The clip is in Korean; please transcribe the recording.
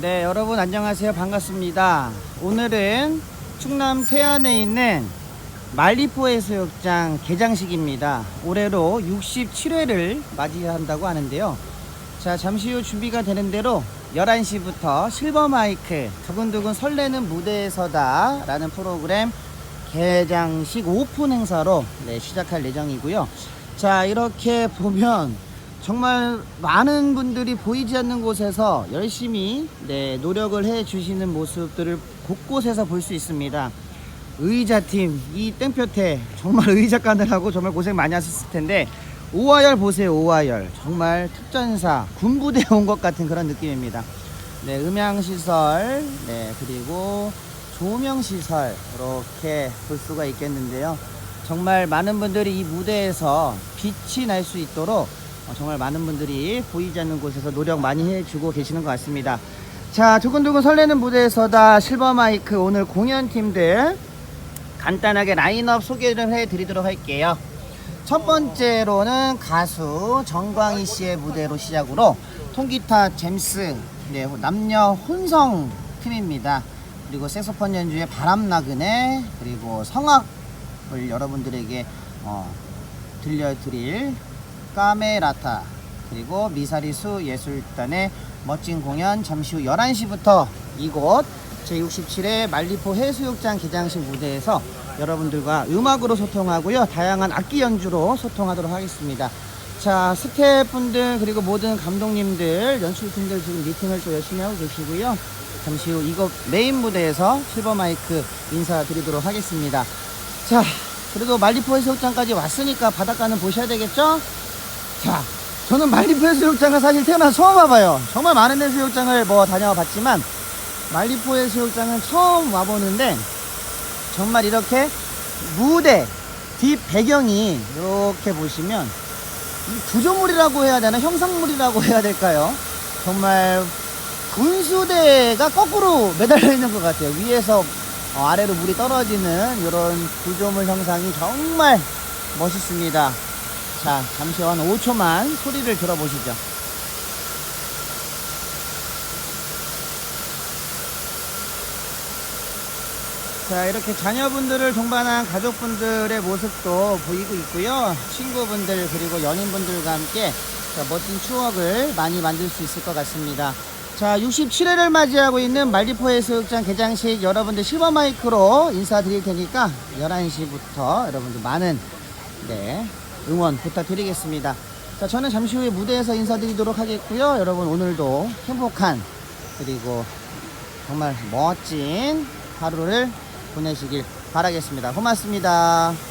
네, 여러분 안녕하세요. 반갑습니다. 오늘은 충남 태안에 있는 말리포 해수욕장 개장식입니다. 올해로 67회를 맞이한다고 하는데요. 자, 잠시 후 준비가 되는 대로 11시부터 실버 마이크 두근두근 설레는 무대에 서다 라는 프로그램 개장식 오픈 행사로 네, 시작할 예정이고요. 자, 이렇게 보면 정말 많은 분들이 보이지 않는 곳에서 열심히 네, 노력을 해 주시는 모습들을 곳곳에서 볼 수 있습니다. 의자팀, 이 땡볕에 정말 의자 까느라고 정말 고생 많이 하셨을 텐데, 오하열 보세요, 오하열. 정말 특전사, 군부대 온 것 같은 그런 느낌입니다. 네, 음향시설, 네, 그리고 조명시설, 이렇게 볼 수가 있겠는데요. 정말 많은 분들이 이 무대에서 빛이 날 수 있도록 어, 정말 많은 분들이 보이지 않는 곳에서 노력 많이 해주고 계시는 것 같습니다. 자, 두근두근 설레는 무대에서다 실버 마이크 오늘 공연팀들 간단하게 라인업 소개를 해드리도록 할게요. 첫 번째로는 가수 정광희 씨의 무대로 시작으로 통기타 잼스 네, 남녀 혼성 팀입니다. 그리고 색소폰 연주의 바람나그네 그리고 성악을 여러분들에게 어, 들려드릴 까메라타 그리고 미사리수 예술단의 멋진 공연 잠시 후 11시부터 이곳 제67회 말리포 해수욕장 개장식 무대에서 여러분들과 음악으로 소통하고요. 다양한 악기 연주로 소통하도록 하겠습니다. 자 스태프분들 그리고 모든 감독님들 연출팀들 지금 미팅을 또 열심히 하고 계시고요. 잠시 후 이곳 메인 무대에서 실버 마이크 인사드리도록 하겠습니다. 자 그래도 말리포 해수욕장까지 왔으니까 바닷가는 보셔야 되겠죠 자, 저는 말리포 해수욕장을 사실 태어나서 처음 와봐요. 정말 많은 해수욕장을 뭐 다녀와 봤지만, 말리포 해수욕장은 처음 와보는데, 정말 이렇게 무대, 뒷 배경이 이렇게 보시면, 이 구조물이라고 해야 되나, 형상물이라고 해야 될까요? 정말 분수대가 거꾸로 매달려 있는 것 같아요. 위에서 어, 아래로 물이 떨어지는 이런 구조물 형상이 정말 멋있습니다. 자, 잠시 한 5초만 소리를 들어보시죠. 자, 이렇게 자녀분들을 동반한 가족분들의 모습도 보이고 있고요. 친구분들 그리고 연인분들과 함께 자, 멋진 추억을 많이 만들 수 있을 것 같습니다. 자, 67회를 맞이하고 있는 말리포 해수욕장 개장식 여러분들 실버 마이크로 인사드릴 테니까 11시부터 여러분들 많은 네, 응원 부탁드리겠습니다. 자, 저는 잠시 후에 무대에서 인사드리도록 하겠고요. 여러분 오늘도 행복한 그리고 정말 멋진 하루를 보내시길 바라겠습니다. 고맙습니다.